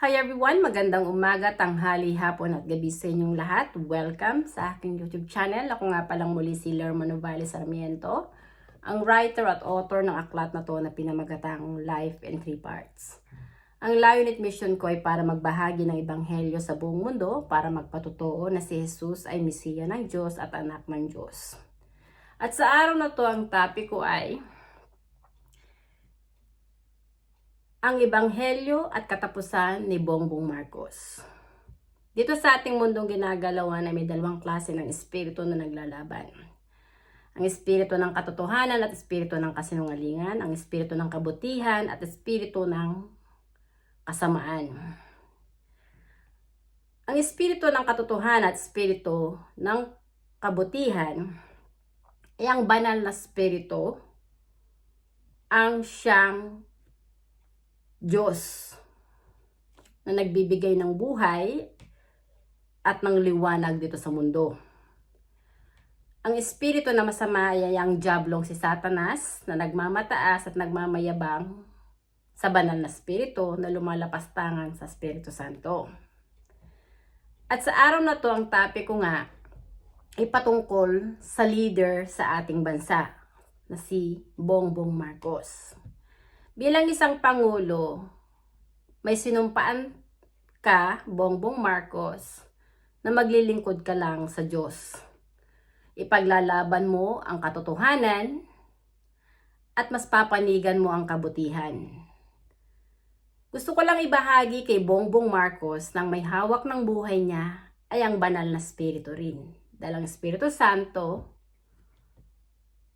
Hi everyone! Magandang umaga, tanghali, hapon at gabi sa inyong lahat. Welcome sa aking YouTube channel. Ako nga palang muli si Lerma Novales Sarmiento, ang writer at author ng aklat na to na pinamagatang Life in Three Parts. Ang layunin at mission ko ay para magbahagi ng ebanghelyo sa buong mundo para magpatotoo na si Jesus ay misiya ng Diyos at anak ng Diyos. At sa araw na to, ang topic ko ay ang Ebanghelyo at katapusan ni Bongbong Marcos. Dito sa ating mundong ginagalawan ay may dalawang klase ng espiritu na naglalaban. Ang espiritu ng katotohanan at espiritu ng kasinungalingan, ang espiritu ng kabutihan at espiritu ng kasamaan. Ang espiritu ng katotohanan at espiritu ng kabutihan ay ang banal na espiritu ang siyang Diyos na nagbibigay ng buhay at ng liwanag dito sa mundo. Ang espiritu na masama ay ang jablong si Satanas na nagmamataas at nagmamayabang sa banal na espiritu na lumalapas tangan sa Espiritu Santo. At sa araw na to, ang topic ko nga ay patungkol sa leader sa ating bansa na si Bongbong Marcos. Bilang isang pangulo, may sinumpaan ka, Bongbong Marcos, na maglilingkod ka lang sa Diyos. Ipaglalaban mo ang katotohanan at mas papanigan mo ang kabutihan. Gusto ko lang ibahagi kay Bongbong Marcos nang may hawak ng buhay niya ay ang banal na spirito rin. Dahil ang Espiritu Santo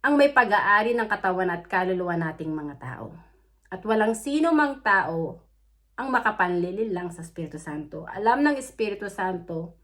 ang may pag-aari ng katawan at kaluluwa nating mga tao. At walang sino mang tao ang makapanlilin lang sa Espiritu Santo. Alam ng Espiritu Santo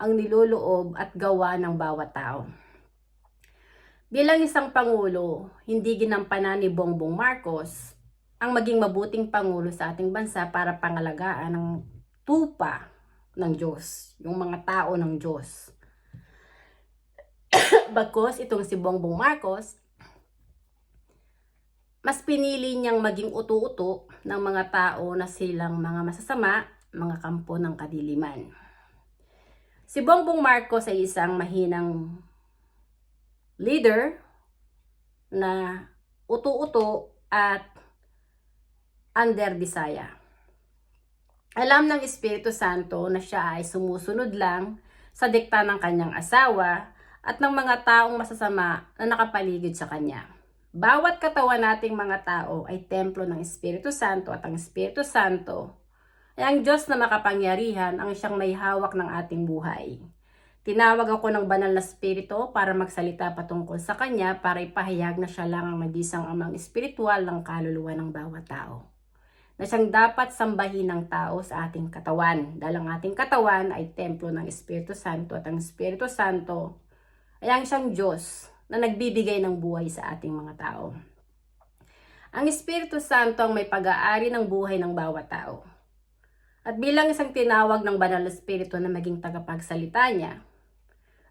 ang niloloob at gawa ng bawat tao. Bilang isang pangulo, hindi ginampanan ni Bongbong Marcos ang maging mabuting pangulo sa ating bansa para pangalagaan ng tupa ng Diyos, yung mga tao ng Diyos. Bagkos itong si Bongbong Marcos mas pinili niyang maging uto-uto ng mga tao na silang mga masasama, mga kampo ng kadiliman. Si Bongbong Marcos ay isang mahinang leader na uto-uto at under desire. Alam ng Espiritu Santo na siya ay sumusunod lang sa dikta ng kanyang asawa at ng mga taong masasama na nakapaligid sa kanya. Bawat katawan nating mga tao ay templo ng Espiritu Santo at ang Espiritu Santo ay ang Diyos na makapangyarihan ang siyang may hawak ng ating buhay. Tinawag ako ng banal na Espiritu para magsalita patungkol sa Kanya para ipahayag na siya lang ang mag-isang amang espiritual ng kaluluwa ng bawat tao. Na siyang dapat sambahin ng tao sa ating katawan dahil ang ating katawan ay templo ng Espiritu Santo at ang Espiritu Santo ay ang siyang Diyos na nagbibigay ng buhay sa ating mga tao. Ang Espiritu Santo ang may pag-aari ng buhay ng bawat tao. At bilang isang tinawag ng banal na Espiritu na maging tagapagsalita niya,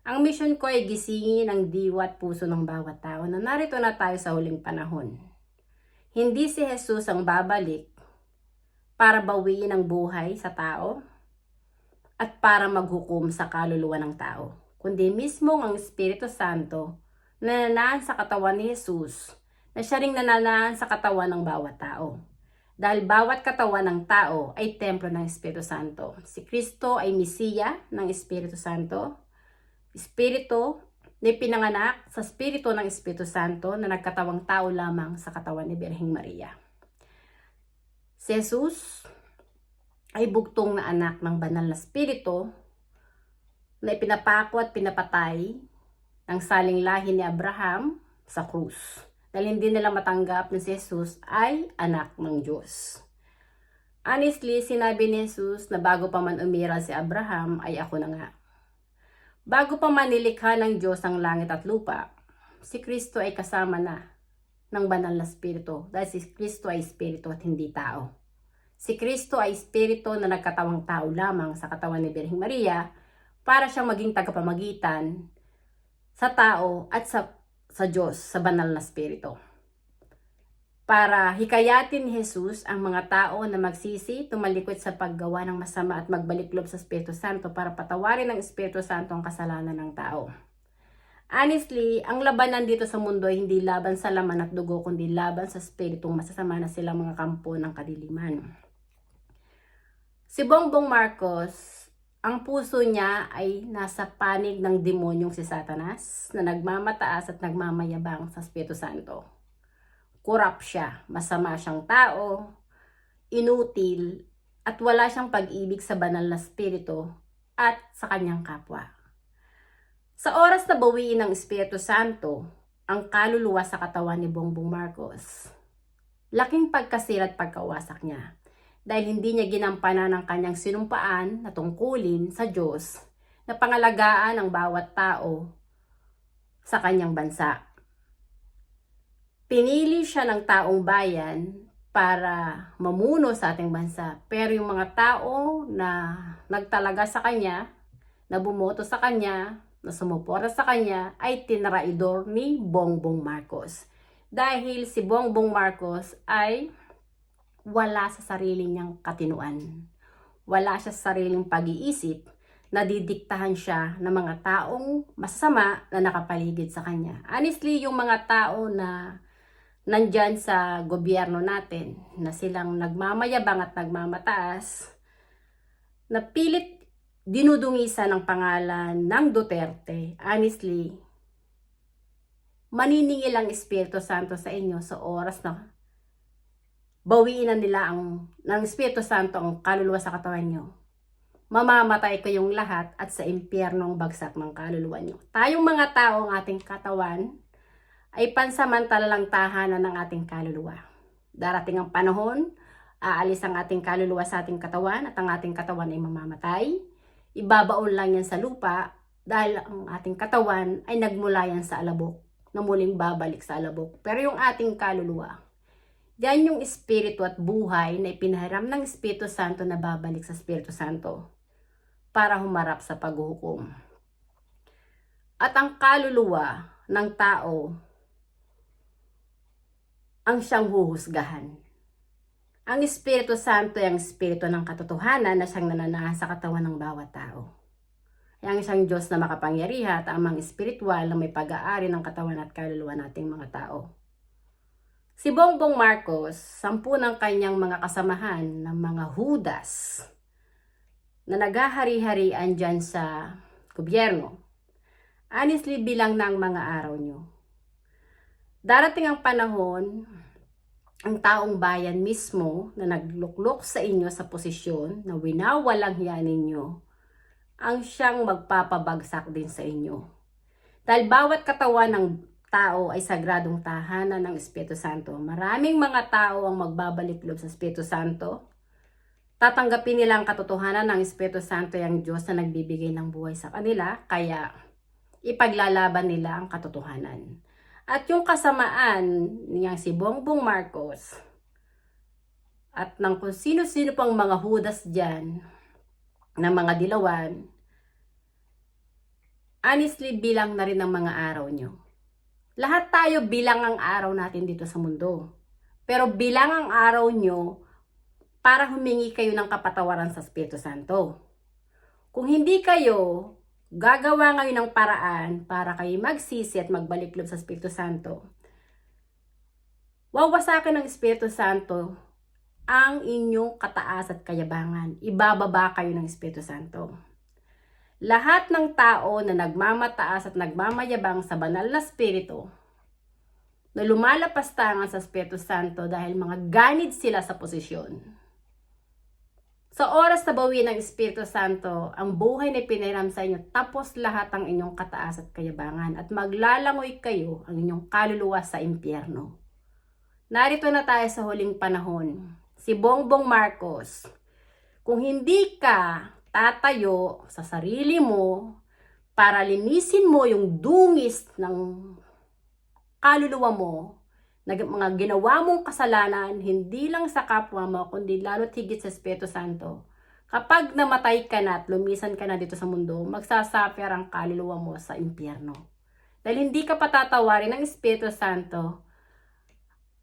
ang mission ko ay gisingin ang diwa at puso ng bawat tao na narito na tayo sa huling panahon. Hindi si Jesus ang babalik para bawiin ang buhay sa tao at para maghukom sa kaluluwa ng tao, kundi mismo ang Espiritu Santo na nananaan sa katawan ni Jesus na siya ring nananaan sa katawan ng bawat tao. Dahil bawat katawan ng tao ay templo ng Espiritu Santo. Si Kristo ay misiya ng Espiritu Santo. Espiritu na pinanganak sa Espiritu ng Espiritu Santo na nagkatawang tao lamang sa katawan ni Birheng Maria. Si Jesus ay bugtong na anak ng banal na Espiritu na ipinapako at pinapatay ng saling lahi ni Abraham sa krus. Dahil hindi nila matanggap na si Jesus ay anak ng Diyos. Honestly, sinabi ni Jesus na bago pa man umiral si Abraham ay ako na nga. Bago pa man nilikha ng Diyos ang langit at lupa, si Kristo ay kasama na ng banal na spirito dahil si Kristo ay spirito at hindi tao. Si Kristo ay spirito na nagkatawang tao lamang sa katawan ni Birheng Maria para siyang maging tagapamagitan sa tao at sa sa Diyos, sa banal na spirito. para hikayatin ni Jesus ang mga tao na magsisi, tumalikod sa paggawa ng masama at magbalik loob sa Espiritu Santo para patawarin ng Espiritu Santo ang kasalanan ng tao. Honestly, ang labanan dito sa mundo ay hindi laban sa laman at dugo, kundi laban sa spiritong masasama na silang mga kampo ng kadiliman. Si Bongbong Marcos, ang puso niya ay nasa panig ng demonyong si Satanas na nagmamataas at nagmamayabang sa Espiritu Santo. Kurap siya, masama siyang tao, inutil, at wala siyang pag-ibig sa banal na spirito at sa kanyang kapwa. Sa oras na bawiin ng Espiritu Santo, ang kaluluwa sa katawan ni Bongbong Marcos, laking pagkasira at pagkawasak niya dahil hindi niya ginampanan ang kanyang sinumpaan na tungkulin sa Diyos na pangalagaan ang bawat tao sa kanyang bansa. Pinili siya ng taong bayan para mamuno sa ating bansa. Pero yung mga tao na nagtalaga sa kanya, na bumoto sa kanya, na sumuporta sa kanya ay tinraidor ni Bongbong Marcos. Dahil si Bongbong Marcos ay wala sa sarili niyang katinuan. Wala siya sa sariling pag-iisip, nadidiktahan siya ng mga taong masama na nakapaligid sa kanya. Honestly, yung mga tao na nandyan sa gobyerno natin, na silang nagmamayabang at nagmamataas, na pilit dinudungisa ng pangalan ng Duterte, honestly, maniningil ang Espiritu Santo sa inyo sa oras na bawiin na nila ang ng Espiritu Santo ang kaluluwa sa katawan nyo. Mamamatay kayong lahat at sa impyerno ang bagsak ng kaluluwa nyo. Tayong mga tao ang ating katawan ay pansamantala lang tahanan ng ating kaluluwa. Darating ang panahon, aalis ang ating kaluluwa sa ating katawan at ang ating katawan ay mamamatay ibabaon lang yan sa lupa dahil ang ating katawan ay nagmula yan sa alabok na muling babalik sa alabok. Pero yung ating kaluluwa, yan yung espiritu at buhay na ipinahiram ng Espiritu Santo na babalik sa Espiritu Santo para humarap sa paghuhukom. At ang kaluluwa ng tao ang siyang huhusgahan. Ang Espiritu Santo ay ang Espiritu ng katotohanan na siyang nananahan sa katawan ng bawat tao. Ay ang isang Diyos na makapangyarihan at amang espiritual na may pag-aari ng katawan at kaluluwa nating mga tao. Si Bongbong Marcos, sampu ng kanyang mga kasamahan ng mga hudas na naghahari-harian dyan sa gobyerno. Honestly, bilang ng mga araw nyo. Darating ang panahon ang taong bayan mismo na nagluklok sa inyo sa posisyon na winawalang hiya ninyo, ang siyang magpapabagsak din sa inyo. Dahil bawat katawan ng tao ay sagradong tahanan ng Espiritu Santo. Maraming mga tao ang magbabalik loob sa Espiritu Santo. Tatanggapin nila ang katotohanan ng Espiritu Santo ang Diyos na nagbibigay ng buhay sa kanila, kaya ipaglalaban nila ang katotohanan. At yung kasamaan niya si Bongbong Marcos at ng kung sino-sino pang mga hudas dyan ng mga dilawan, honestly bilang na rin ng mga araw nyo. Lahat tayo bilang ang araw natin dito sa mundo. Pero bilang ang araw nyo para humingi kayo ng kapatawaran sa Espiritu Santo. Kung hindi kayo gagawa ngayon ng paraan para kayo magsisi at magbalik loob sa Espiritu Santo, wawasakin ng Espiritu Santo ang inyong kataas at kayabangan. Ibababa kayo ng Espiritu Santo. Lahat ng tao na nagmamataas at nagmamayabang sa banal na Espiritu, na lumalapastangan sa Espiritu Santo dahil mga ganid sila sa posisyon. Sa oras na bawi ng Espiritu Santo, ang buhay na pinahiram sa inyo, tapos lahat ang inyong kataas at kayabangan at maglalangoy kayo ang inyong kaluluwa sa impyerno. Narito na tayo sa huling panahon. Si Bongbong Marcos, kung hindi ka tatayo sa sarili mo para linisin mo yung dungis ng kaluluwa mo, na mga ginawa mong kasalanan, hindi lang sa kapwa mo, kundi lalo't higit sa Espiritu Santo. Kapag namatay ka na at lumisan ka na dito sa mundo, magsasuffer ang kaluluwa mo sa impyerno. Dahil hindi ka patatawarin ng Espiritu Santo,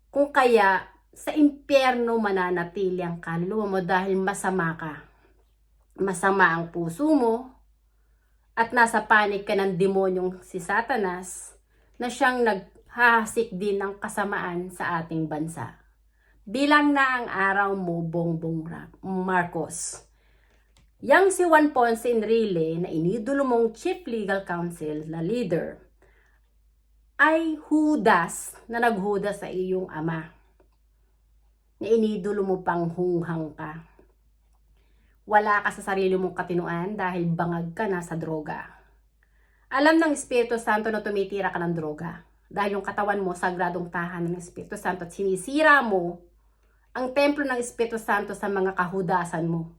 Kung kaya, sa impyerno mananatili ang kaluluwa mo dahil masama ka. Masama ang puso mo at nasa panig ka ng demonyong si Satanas na siyang naghahasik din ng kasamaan sa ating bansa. Bilang na ang araw mo, Bongbong Marcos. Yang si Juan Ponce Enrile na inidolo mong Chief Legal Counsel na leader ay hudas na naghudas sa iyong ama. Na inidolo mo pang hunghang ka. Wala ka sa sarili mong katinuan dahil bangag ka na sa droga. Alam ng Espiritu Santo na tumitira ka ng droga. Dahil yung katawan mo, sagradong tahanan ng Espiritu Santo at sinisira mo ang templo ng Espiritu Santo sa mga kahudasan mo.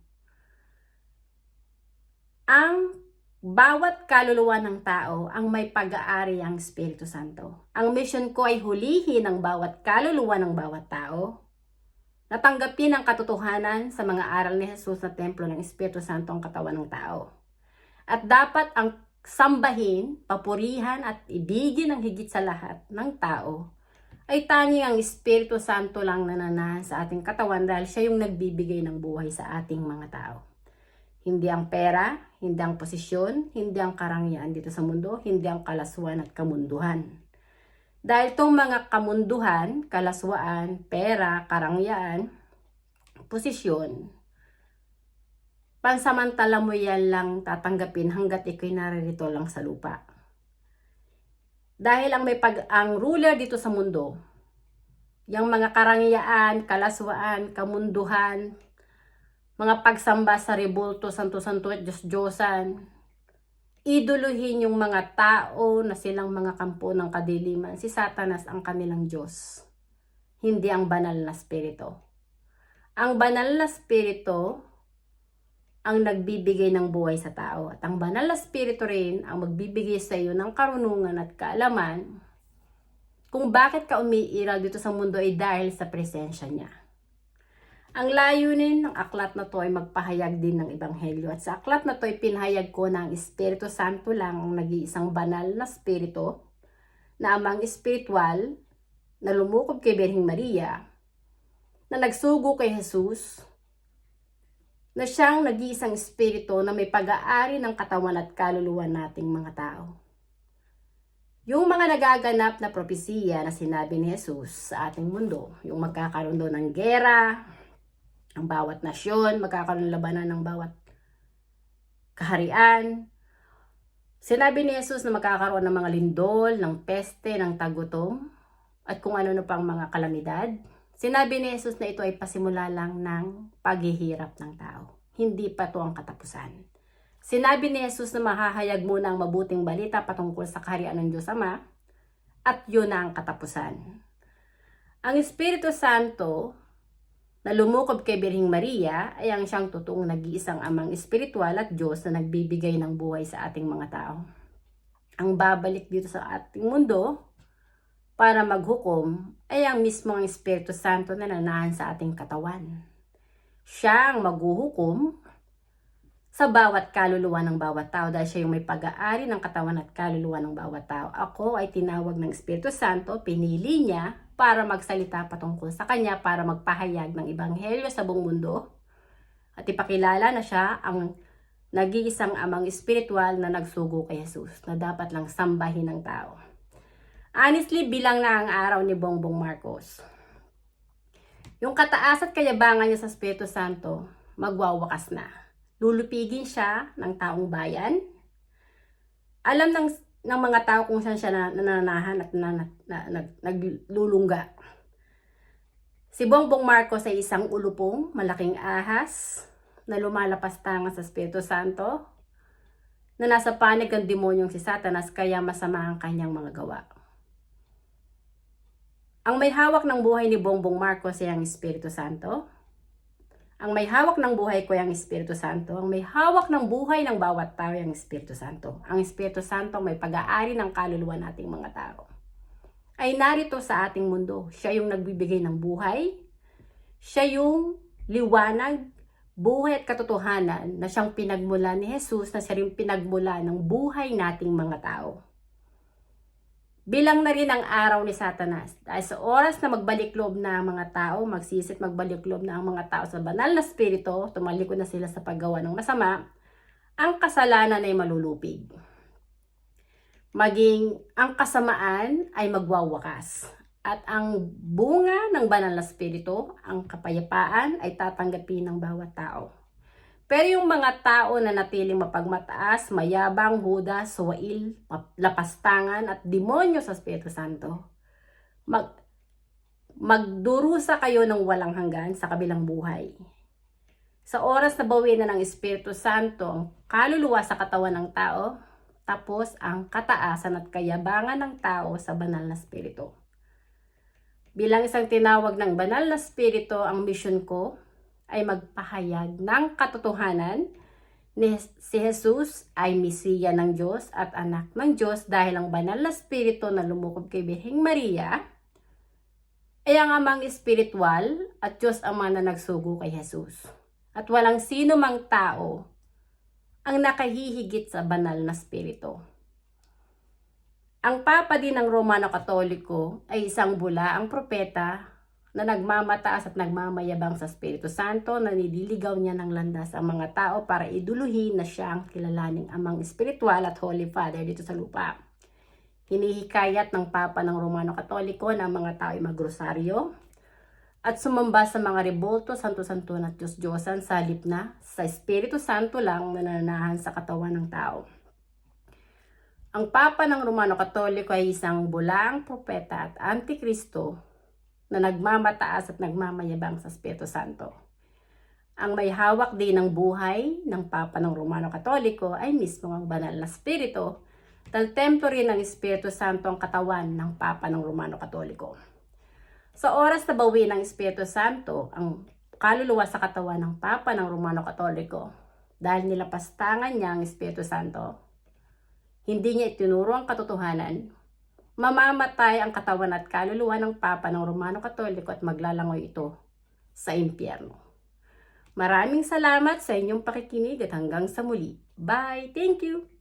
Ang bawat kaluluwa ng tao ang may pag-aari ang Espiritu Santo. Ang mission ko ay hulihin ang bawat kaluluwa ng bawat tao. Natanggapin ang katotohanan sa mga aral ni Jesus na templo ng Espiritu Santo ang katawan ng tao. At dapat ang sambahin, papurihan at ibigin ng higit sa lahat ng tao ay tanging ang Espiritu Santo lang nananahan sa ating katawan dahil siya yung nagbibigay ng buhay sa ating mga tao. Hindi ang pera, hindi ang posisyon, hindi ang karangyaan dito sa mundo, hindi ang kalaswan at kamunduhan. Dahil itong mga kamunduhan, kalaswaan, pera, karangyaan, posisyon, pansamantala mo yan lang tatanggapin hanggat ikaw naririto lang sa lupa. Dahil ang may pag ang ruler dito sa mundo, yung mga karangyaan, kalaswaan, kamunduhan, mga pagsamba sa rebulto, santo-santo at Diyos-Diyosan, iduluhin yung mga tao na silang mga kampo ng kadiliman. Si Satanas ang kanilang Diyos, hindi ang banal na spirito. Ang banal na spirito ang nagbibigay ng buhay sa tao. At ang banal na spirito rin ang magbibigay sa iyo ng karunungan at kaalaman kung bakit ka umiiral dito sa mundo ay dahil sa presensya niya. Ang layunin ng aklat na to ay magpahayag din ng Ebanghelyo. At sa aklat na to ay pinahayag ko na ang Espiritu Santo lang ang nag-iisang banal na Espiritu na amang espiritual na lumukob kay Birhing Maria na nagsugo kay Jesus na siyang nag-iisang espiritu na may pag-aari ng katawan at kaluluwa nating mga tao. Yung mga nagaganap na propesiya na sinabi ni Jesus sa ating mundo, yung magkakaroon doon ng gera, ang bawat nasyon, magkakaroon labanan ng bawat kaharian. Sinabi ni Jesus na magkakaroon ng mga lindol, ng peste, ng tagutom, at kung ano na pang mga kalamidad. Sinabi ni Jesus na ito ay pasimula lang ng paghihirap ng tao. Hindi pa to ang katapusan. Sinabi ni Jesus na mahahayag muna ang mabuting balita patungkol sa kaharian ng Diyos Ama at yun na ang katapusan. Ang Espiritu Santo na lumukob kay Birhing Maria ay ang siyang totoong nag-iisang amang espiritual at Diyos na nagbibigay ng buhay sa ating mga tao. Ang babalik dito sa ating mundo para maghukom ay ang mismong Espiritu Santo na nanahan sa ating katawan. Siya ang maghuhukom sa bawat kaluluwa ng bawat tao dahil siya yung may pag-aari ng katawan at kaluluwa ng bawat tao. Ako ay tinawag ng Espiritu Santo, pinili niya para magsalita patungkol sa kanya, para magpahayag ng Ebanghelyo sa buong mundo. At ipakilala na siya ang nag-iisang amang espiritual na nagsugo kay Jesus na dapat lang sambahin ng tao. Honestly, bilang na ang araw ni Bongbong Marcos. Yung kataas at kayabangan niya sa Espiritu Santo, magwawakas na. Lulupigin siya ng taong bayan. Alam ng ng mga tao kung saan siya nananahan at na, na, na, na, naglulungga. Si Bongbong Marcos ay isang ulupong, malaking ahas, na lumalapas tangan sa Espiritu Santo, na nasa panig ang demonyong si Satanas kaya masama ang kanyang mga gawa. Ang may hawak ng buhay ni Bongbong Marcos ay ang Espiritu Santo. Ang may hawak ng buhay ko ay ang Espiritu Santo. Ang may hawak ng buhay ng bawat tao ay ang Espiritu Santo. Ang Espiritu Santo may pag-aari ng kaluluwa nating mga tao. Ay narito sa ating mundo. Siya yung nagbibigay ng buhay. Siya yung liwanag, buhay at katotohanan na siyang pinagmula ni Jesus na siya rin pinagmula ng buhay nating mga tao. Bilang na rin ang araw ni Satanas. Dahil sa oras na magbalik loob na ang mga tao, magsisit magbalik loob na ang mga tao sa banal na spirito, tumalikod na sila sa paggawa ng masama, ang kasalanan ay malulupig. Maging ang kasamaan ay magwawakas. At ang bunga ng banal na spirito, ang kapayapaan ay tatanggapin ng bawat tao. Pero yung mga tao na natiling mapagmataas, mayabang, huda, suwail, lapastangan at demonyo sa Espiritu Santo, mag, magdurusa kayo ng walang hanggan sa kabilang buhay. Sa oras na bawi na ng Espiritu Santo ang kaluluwa sa katawan ng tao, tapos ang kataasan at kayabangan ng tao sa banal na Espiritu. Bilang isang tinawag ng banal na Espiritu, ang mission ko ay magpahayag ng katotohanan ni si Jesus ay misiya ng Diyos at anak ng Diyos dahil ang banal na spirito na lumukob kay Birheng Maria ay ang amang espiritual at Diyos ama na nagsugo kay Jesus. At walang sino mang tao ang nakahihigit sa banal na spirito. Ang Papa din ng Romano Katoliko ay isang bula ang propeta na nagmamataas at nagmamayabang sa Espiritu Santo na nililigaw niya ng landas ang mga tao para iduluhin na siya ang kilalaning amang espiritual at Holy Father dito sa lupa. Hinihikayat ng Papa ng Romano Katoliko na ang mga tao ay magrosaryo at sumamba sa mga rebulto, santo-santo at Diyos-Diyosan sa halip na sa Espiritu Santo lang na nananahan sa katawan ng tao. Ang Papa ng Romano Katoliko ay isang bulang propeta at antikristo na nagmamataas at nagmamayabang sa Espiritu Santo. Ang may hawak din ng buhay ng Papa ng Romano Katoliko ay mismo ang banal na Espiritu dahil templo rin ng Espiritu Santo ang katawan ng Papa ng Romano Katoliko. Sa oras na bawi ng Espiritu Santo, ang kaluluwa sa katawan ng Papa ng Romano Katoliko dahil nilapastangan niya ang Espiritu Santo, hindi niya itinuro ang katotohanan, mamamatay ang katawan at kaluluwa ng Papa ng Romano Katoliko at maglalangoy ito sa impyerno. Maraming salamat sa inyong pakikinig at hanggang sa muli. Bye! Thank you!